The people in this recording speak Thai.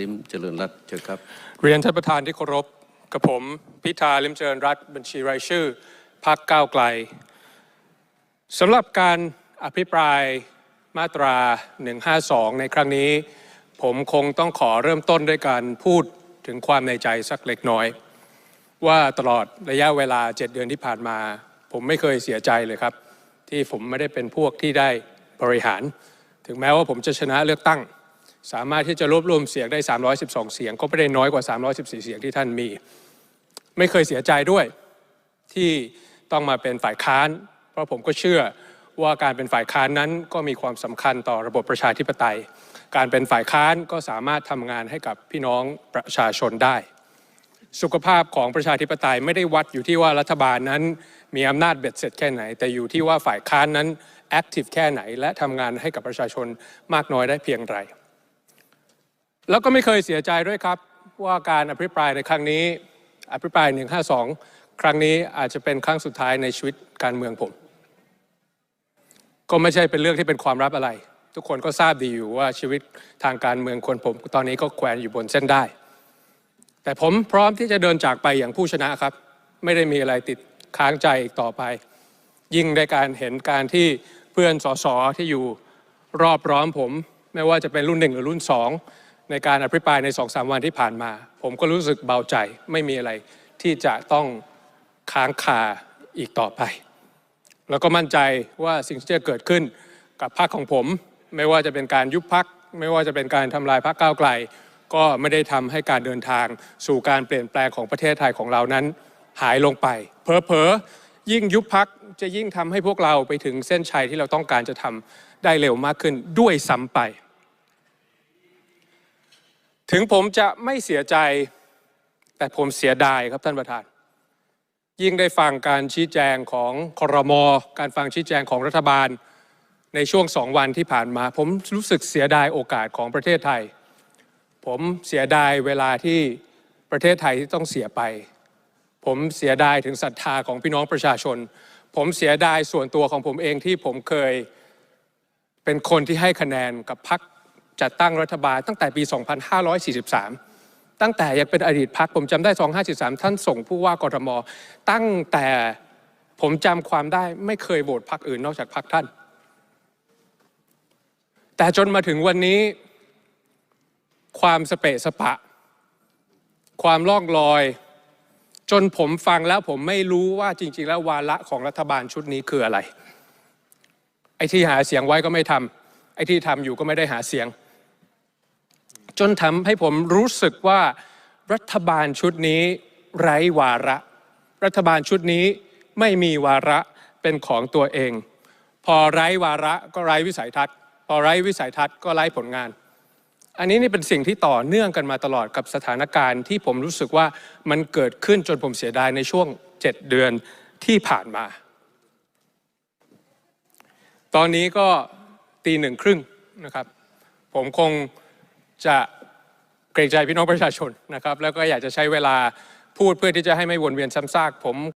ลิมเจริญรัตเชิญครับ เรียนท่านประธานที่เคารพกับผม พิธาลิมเจริญรัตบัญชีรายชื่อพักก้าวไกลสำหรับการอภิปรายมาตรา 152 ในครั้งนี้ ผมคงต้องขอเริ่มต้นด้วยการพูดถึงความในใจสักเล็กน้อย ว่าตลอดระยะเวลา 7 เดือนที่ผ่านมา ผมไม่เคยเสียใจเลยครับ ที่ผมไม่ได้เป็นพวกที่ได้บริหาร ถึงแม้ว่าผมจะชนะเลือกตั้ง สามารถที่จะรวบรวมเสียงได้ 312 เสียง ก็ไม่ได้น้อยกว่า 314 เสียงที่ท่านมี ไม่เคยเสียใจด้วยที่ต้องมาเป็นฝ่ายค้าน เพราะผมก็เชื่อว่าการเป็นฝ่ายค้านนั้นก็มีความสำคัญต่อระบบประชาธิปไตย การเป็นฝ่ายค้านก็สามารถทำงานให้กับพี่น้องประชาชนได้ สุขภาพของประชาธิปไตยไม่ได้วัดอยู่ที่ว่ารัฐบาลนั้นมีอำนาจเบ็ดเสร็จแค่ไหน แต่อยู่ที่ว่าฝ่ายค้านนั้นแอคทีฟแค่ไหน และทำงานให้กับประชาชนมากน้อยได้เพียงไร แล้วก็ไม่เคยเสียใจด้วยครับว่าการอภิปรายในครั้งนี้ อภิปราย 152 ครั้งนี้อาจจะเป็นครั้งสุดท้ายในชีวิตการเมืองผม ก็ไม่ใช่เป็นเรื่องที่เป็นความลับอะไร ทุกคนก็ทราบดีอยู่ว่าชีวิตทางการเมืองคนผม ตอนนี้ก็แขวนอยู่บนเส้นได้ แต่ผมพร้อมที่จะเดินจากไปอย่างผู้ชนะครับ ไม่ได้มีอะไรติดค้างใจอีกต่อไป ยิ่งในการเห็นการที่เพื่อนสสที่อยู่รอบร้อมผม ไม่ว่าจะเป็นรุ่นหนึ่งหรือรุ่นสอง ในการอภิปรายในสองสามวันที่ผ่านมา ผมก็รู้สึกเบาใจไม่มีอะไรที่จะต้องค้างคาอีกต่อไป แล้วก็มั่นใจว่าสิ่งที่จะเกิดขึ้นกับพรรคของผม ไม่ว่าจะเป็นการยุบพักไม่ว่าจะเป็นการทำลายพรรคก้าวไกล ก็ไม่ได้ทำให้การเดินทาง สู่การเปลี่ยนแปลงของประเทศไทยของเรานั้น หายลงไปเพอๆยิ่งยุบพักจะยิ่งทำให้พวกเราไปถึงเส้นชัยที่เราต้องการจะทำได้เร็วมากขึ้นด้วยซ้ำไป ถึงผมจะไม่เสียใจ แต่ผมเสียดายครับท่านประธาน ยิ่งได้ฟังการชี้แจงของครมการฟังชี้แจงของรัฐบาล ในช่วงสองวันที่ผ่านมา ผมรู้สึกเสียดายโอกาสของประเทศไทย ผมเสียดายเวลาที่ประเทศไทยที่ต้องเสียไป ผมเสียดายถึงศรัทธาของพี่น้องประชาชน ผมเสียดายส่วนตัวของผมเองที่ผมเคยเป็นคนที่ให้คะแนนกับพรรค จัดตั้งรัฐบาลตั้งแต่ปี 2543 ตั้งแต่ยังเป็นอดีตพรรคผมจำได้ 2543 ท่านส่งผู้ว่ากรทม ตั้งแต่ผมจำความได้ไม่เคยโหวตพรรคอื่นนอกจากพรรคท่าน แต่จนมาถึงวันนี้ ความสเปะสปะ ความล่องลอย จนผมฟังแล้วผมไม่รู้ว่าจริง ๆ แล้ววาระของรัฐบาลชุดนี้คืออะไร ไอ้ที่หาเสียงไว้ก็ไม่ทำไอ้ที่ทำอยู่ก็ไม่ได้หาเสียง จนทำให้ผมรู้สึกว่ารัฐบาลชุดนี้ไร้วาระ รัฐบาลชุดนี้ไม่มีวาระเป็นของตัวเอง พอไร้วาระก็ไร้วิสัยทัศน์ พอไร้วิสัยทัศน์ก็ไร้ผลงาน อันนี้นี่เป็นสิ่งที่ต่อเนื่องกันมาตลอดกับสถานการณ์ที่ผมรู้สึกว่ามันเกิดขึ้นจนผมเสียดายในช่วง 7 เดือนที่ผ่านมา ตอนนี้ก็ตีหนึ่งครึ่งนะครับ ผมคง จะเกรงใจพี่น้องประชาชนนะครับ แล้วก็อยากจะใช้เวลาพูดเพื่อที่จะให้ไม่วนเวียนซ้ำซากผม